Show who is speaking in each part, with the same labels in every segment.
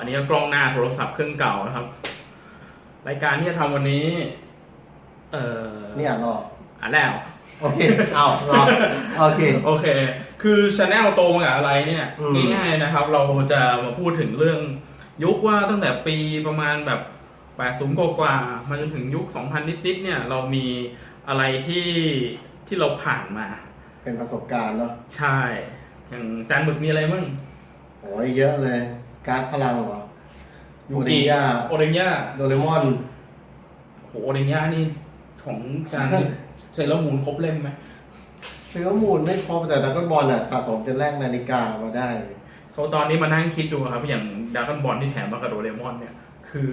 Speaker 1: อันนี้ก็กล้องหน้าโทรศัพท์เครื่องเก่านะครับ รายการที่จะทำวันนี้ เอ่อ
Speaker 2: นี่อ่านรอ
Speaker 1: อ่านแล้ว
Speaker 2: โอเค เอารอโอเค
Speaker 1: โอเค คือชาแนลโตมากับอะไรเนี่ย
Speaker 2: อืม
Speaker 1: ง่ายๆนะครับ เราจะมาพูดถึงเรื่องยุคว่าตั้งแต่ปีประมาณแบบ80กว่าๆมาจนถึงยุค 2000 นิดๆเนี่ย เรามีอะไรที่ที่เราผ่านมา
Speaker 2: เป็นประสบการณ์เนาะ
Speaker 1: ใช่ อย่างจานหมึกมีอะไรมั่ง
Speaker 2: โอ้ยเยอะเลย การ์ดพลังเหรอ
Speaker 1: ยู
Speaker 2: โอเด
Speaker 1: กิ
Speaker 2: นย่า
Speaker 1: โอเดนย่า
Speaker 2: โดเรมอน
Speaker 1: โหโอเดนย่านี่ของจานนี่เซเลอร์มูนครบเล่มไหม
Speaker 2: เชื้อมูลไม่ครบแต่ดักบอลอะสะสมจนแลกนาฬิกามาได้
Speaker 1: เขาตอนนี้มานั่งคิดดูครับ อย่างดากอนบอลที่แถมมากับโดเรมอนเนี่ย คือ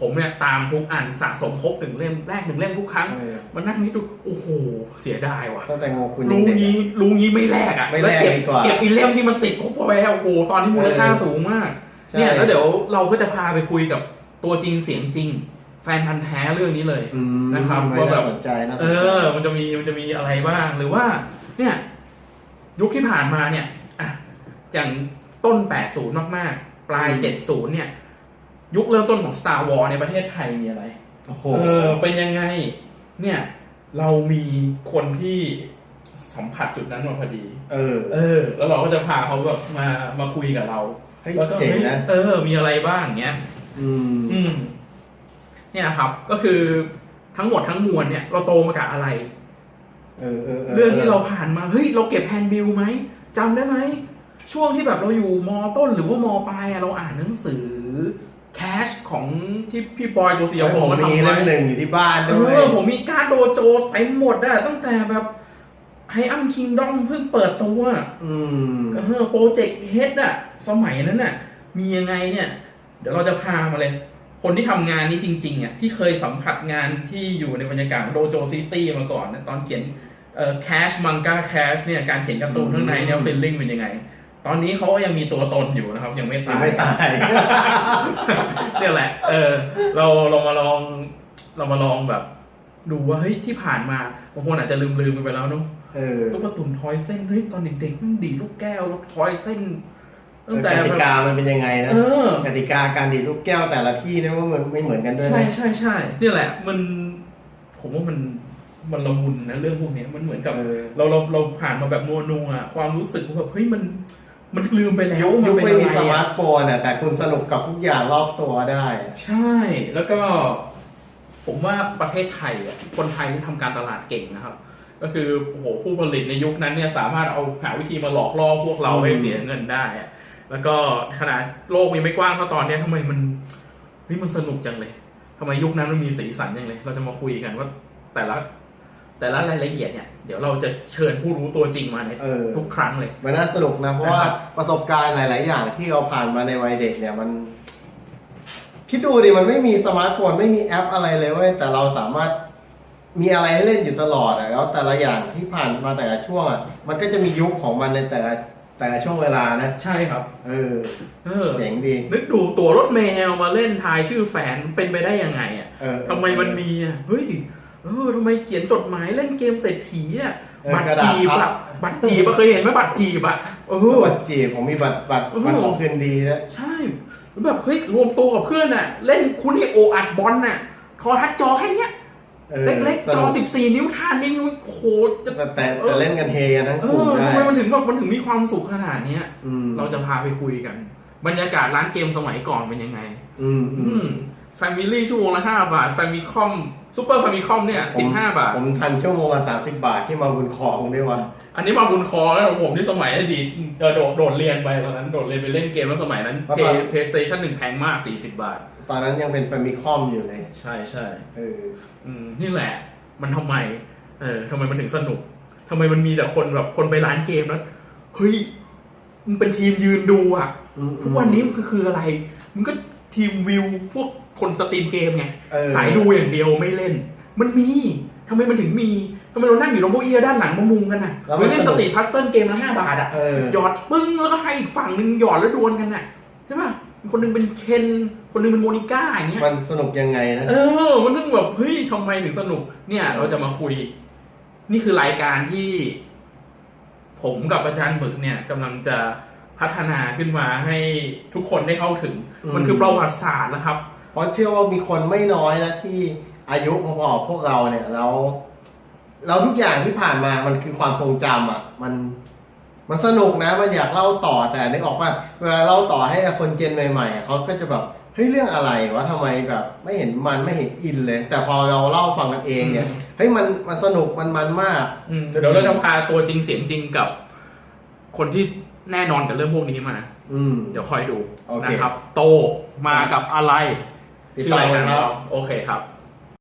Speaker 1: ผมเนี่ยตามทุกอันสะสมครบหนึ่งเล่มแรกหนึ่งเล่มทุกครั้ง
Speaker 2: เออ
Speaker 1: มานั่งคิดดูโอ้โหเสียดายว่ะ
Speaker 2: ตั้งแต่โงกุลยั
Speaker 1: รู้
Speaker 2: งเด็ก
Speaker 1: งี้
Speaker 2: อะ
Speaker 1: รู้งี้ไม่แลกอะ
Speaker 2: ไม่แลก
Speaker 1: วเก็บ
Speaker 2: ดีกว่า
Speaker 1: เก็บอีเล่มที่มันติดครบเอาไว้โอ้โหตอนนี้มูลค่า
Speaker 2: เออ
Speaker 1: สูงมาก
Speaker 2: ใช่
Speaker 1: เนี่ยแล้วเดี๋ยวเราก็จะพาไปคุยกับตัวจริงเสียงจริง แฟนพันธ์แท้เรื่องนี้เลย
Speaker 2: อืม
Speaker 1: นะครับ
Speaker 2: ไม่
Speaker 1: ว่าแบ
Speaker 2: น่า
Speaker 1: บ
Speaker 2: สนใจนะ
Speaker 1: เออ มันจะมีมันจะมีอะไรบ้างหรือว่า เนี่ย ยุคที่ผ่านมาเนี่ยอะอย่างต้น 80 มากๆ ปลาย 70 เนี่ย ยุคเริ่มต้นของ Star Wars ในประเทศไทยมีอะไร
Speaker 2: โอ้โห
Speaker 1: เออเป็นยังไง เนี่ยเรามีคนที่สัมผัสจุดนั้นมาพอดี
Speaker 2: เออ
Speaker 1: เออ แล้วเราก็จะพาเขาแบบมามาคุยกับเรา
Speaker 2: เฮ้ย
Speaker 1: แล้วก็
Speaker 2: เจ๋ง
Speaker 1: เฮ้ย
Speaker 2: นะ
Speaker 1: เออ มีอะไรบ้างเงี้ย
Speaker 2: อืม
Speaker 1: อืม เนี่ยครับก็คือทั้งหมดทั้งมวลเนี่ย เราโตมากับอะไร
Speaker 2: เออเออ
Speaker 1: เรื่องที่เราผ่านมาเฮ้ยเราเก็บแฮนด์บิลไหมจำได้ไหมช่วงที่แบบเราอยู่มต้นหรือว่ามปลายอะเราอ่านหนังสือ แคชของที่พี่บอยโกศิยพงศ์
Speaker 2: ผม
Speaker 1: มา
Speaker 2: มี
Speaker 1: ทำ
Speaker 2: เล่
Speaker 1: ไว้
Speaker 2: มหนึ่งอยู่ที่บ้าน
Speaker 1: เอ
Speaker 2: ด้วย
Speaker 1: อผมมีการ์ดโดโจเต็มหมดอะตั้งแต่แบบไฮอัมคิงดอมเพิ่งเปิดตัว
Speaker 2: อืม
Speaker 1: เออโปรเจกต์เฮดอะสมัยนั้นน่ะ มียังไงเนี่ย เดี๋ยวเราจะพามาเลย คนที่ทำงานนี้จริงๆอะที่เคยสัมผัสงานที่อยู่ในบรรยากาศโดโจซิตี้มาก่อนนะตอนเขียนเอ่อแคชมังกาแคชเนี่ยการเขียนการ์ตูนข้างในเนี่ยฟีลลิ่งเป็นยังไง ตอนนี้เขาก็ยังมีตัวตนอยู่นะครับ ยังไม่
Speaker 2: ยั
Speaker 1: ตางย
Speaker 2: ไม่ตาย
Speaker 1: เนี่ยแหละ เออ เราเรามาลอง เรามาลองแบบ ดูว่าเฮ้ยที่ผ่านมาบางคนอาจจะลืมลืมๆไปแล้วเนาะ
Speaker 2: เออ
Speaker 1: ลูกกระตุนทอยเส้นเฮ้ยตอนเด็กๆมันดีดลูกแก้วรถทอยเส้นตั้งแต่
Speaker 2: ก
Speaker 1: แบบ
Speaker 2: ติกามันเป็นยังไงนะ
Speaker 1: เออ
Speaker 2: กติกาการดีดลูกแก้วแต่ละที่เนี่ยว่ามันไม่เหมือนกันด้วย
Speaker 1: ใช่
Speaker 2: นะ
Speaker 1: ใช่ใช่เนี่ยแหละ มันผมว่ามันมันละมุนนะเรื่องพวกเนี้ยมันเหมือนกับ
Speaker 2: เออ
Speaker 1: เราเราเราผ่านมาแบบนัวนัวๆอะความรู้สึกว่าแบบเฮ้ยมัน มันลืมไปแล้ว
Speaker 2: ยุค
Speaker 1: ว่ามั
Speaker 2: ยุ
Speaker 1: น
Speaker 2: ค
Speaker 1: เป็น
Speaker 2: ไม่
Speaker 1: อะไร
Speaker 2: มีสมา
Speaker 1: อะ
Speaker 2: ร์ทโฟนอะแต่คุณสนุกกับทุกอย่างรอบตัวได้อะ
Speaker 1: ใช่แล้วก็ ผมว่าประเทศไทยอะคนไทยที่ทำการตลาดเก่งนะครับ ก็คือโอ้โหผู้ผลิตในยุคนั้นเนี่ยสามารถเอาหาวิธีมาหลอกล่อพวกเราให้เสียเงินได้อะแล้วก็ขนาดโลกยังไม่กว้างเท่าตอนเนี้ยทำไมมันเฮ้ยมันสนุกจังเลยทำไมยุคนั้นมันมีสีสันจังเลย เราจะมาคุยกันว่าแต่ละ แต่ละรายละเอียดเนี่ยเดี๋ยวเราจะเชิญผู้รู้ตัวจริงมาใน
Speaker 2: เออ
Speaker 1: ทุกครั้งเลย
Speaker 2: มันน่าสนุกนะ เพราะว่า
Speaker 1: นะครับ
Speaker 2: ประสบการณ์หลาย ๆ อย่างที่เราผ่านมาในวัยเด็กเนี่ยมัน คิดดูดิมันไม่มีสมาร์ทโฟนไม่มีแอปอะไรเลยเว้ยแต่เราสามารถมีอะไรให้เล่นอยู่ตลอดอะแล้วแต่ละอย่างที่ผ่านมาแต่ละช่วงอะมันก็จะมียุคของมันในแต่ละแต่ละช่วงเวลานะ
Speaker 1: ใช่ครับ
Speaker 2: เออ
Speaker 1: เออ
Speaker 2: เจ๋งดี
Speaker 1: นึกดูตัวรถแมวมาเล่นทายชื่อแฟนเป็นไปได้ยังไงอะ
Speaker 2: เออ
Speaker 1: ทำไมมันมีอะเฮ้ย เออทำไมเขียนจดหมายเล่นเกมเศรษฐีอะ
Speaker 2: เออ
Speaker 1: บัตร
Speaker 2: กระดาษ
Speaker 1: จีบ
Speaker 2: พั
Speaker 1: อะ
Speaker 2: บ
Speaker 1: บัตรจีบอะเคยเห็นไหมบัตรจีบอะเออ
Speaker 2: บัตรจีบผมมีบัตรบัตร
Speaker 1: เออ
Speaker 2: บัตรของคืนดีนะ
Speaker 1: ใช่แล้วแบบเฮ้ยรวมตัวกับเพื่อนอะ เล่นคุณไอโออัดบอลน่ะโทรทัศน์จอแค่เนี้ย
Speaker 2: ออ
Speaker 1: เล็กๆ จอ
Speaker 2: สนุก
Speaker 1: 14 นิ้วทานนี่โอ้โหจะ
Speaker 2: แต่แต่แต่เล่นกันเฮกันทั้ง
Speaker 1: เอก
Speaker 2: ลุ่ม
Speaker 1: อ
Speaker 2: ได้
Speaker 1: ทำไมมันถึงแบบมันถึงมีความสุขขนาดเนี้ย
Speaker 2: อืม
Speaker 1: เราจะพาไปคุยกัน บรรยากาศร้านเกมสมัยก่อนเป็นยังไง
Speaker 2: อืมอื
Speaker 1: อื
Speaker 2: ม
Speaker 1: ม แฟมิลี่ชั่วโมงละห้าบาทแฟมิคอมซูเปอร์แฟมิคอมเนี่ยสิบห้าบาท
Speaker 2: ผมทันชั่วโมงละสามสิบบาทที่มาบุญครองด้วยวะ
Speaker 1: อันนี้มาบุญคอแล้วของผมที่สมัยอดีตเออโดดโดดเรียนไปตอนนั้นโดดเรียนไปเล่นเกมแล้วสมัยนั้นเพย์เพย์สเตชันหนึ่งแพงมากสี่สิบบาท
Speaker 2: ตอนนั้นยังเป็นแฟมิคอมอยู่เลย
Speaker 1: ใช่ใช่
Speaker 2: เออ
Speaker 1: อืมนี่แหละ มันทำไมเออทำไมมันถึงสนุกทำไมมันมีแต่คนแบบคนไปร้านเกมแล้วเฮ้ยมันเป็นทีมยืนดูอะ
Speaker 2: อืม
Speaker 1: ทุกวันนี้มันคือคืออะไรมันก็ ทีมวิวพวกคนสตรีมเกมไง
Speaker 2: เออ
Speaker 1: สายดูอย่างเดียวไม่เล่น มันมีทำไมมันถึงมีทำไมเรานั่งอยู่ตรงเก้าอี้ด้านหลังมามุงกันน่ะ
Speaker 2: แล้วมัน
Speaker 1: ไม่เล่น
Speaker 2: ส
Speaker 1: ส
Speaker 2: นุก
Speaker 1: ตรีทพัซเซิลเกมละห้าบาทอะ
Speaker 2: เออ
Speaker 1: หยอดปึ้งแล้วก็ให้อีกฝั่งหนึ่งหยอดแล้วดวลกันน่ะใช่ป่ะคนหนึงเป็นเคนคนหนึงเป็นโมนิก้าอย่างเงี้ย
Speaker 2: มันสนุกยังไงนะ
Speaker 1: เออ มันนึกแบบเฮ้ยทำไมถึงสนุก เนี่ย เราจะมาคุย นี่คือรายการที่ ผมกับอาจารย์หมึกเนี่ยกำลังจะ พัฒนาขึ้นมาให้ทุกคนได้เข้าถึง
Speaker 2: อืม
Speaker 1: มันคือประวัติศาสตร์นะครับ
Speaker 2: เพราะเชื่อว่ามีคนไม่น้อยนะที่อายุพอๆกับพวกเราเนี่ยแล้วแล้วทุกอย่างที่ผ่านมามันคือความทรงจำอะ มันมันสนุกนะมันอยากเล่าต่อแต่นึกออกว่าเวลาเล่าต่อให้คนเจนใหม่ๆอะเขาก็จะแบบเฮ้ยเรื่องอะไรวะทำไมแบบ ไม่เห็นมันไม่เห็นอินเลย แต่พอเราเล่าฟังกันเองเนี่ย
Speaker 1: อืม
Speaker 2: เฮ้ยมันมันสนุกมันมันมาก
Speaker 1: อืมเดี๋ยวเราจะพาตัวจริงเสียงจริงกับ คนที่แน่นอนกับเรื่องพวกนี้มา
Speaker 2: อืม
Speaker 1: เดี๋ยวคอยดู
Speaker 2: โอเค
Speaker 1: นะครับ โตมากับอะไร
Speaker 2: ติด
Speaker 1: ชื่อ
Speaker 2: ตาม
Speaker 1: รายการ
Speaker 2: ครับ
Speaker 1: เราโอเคครับ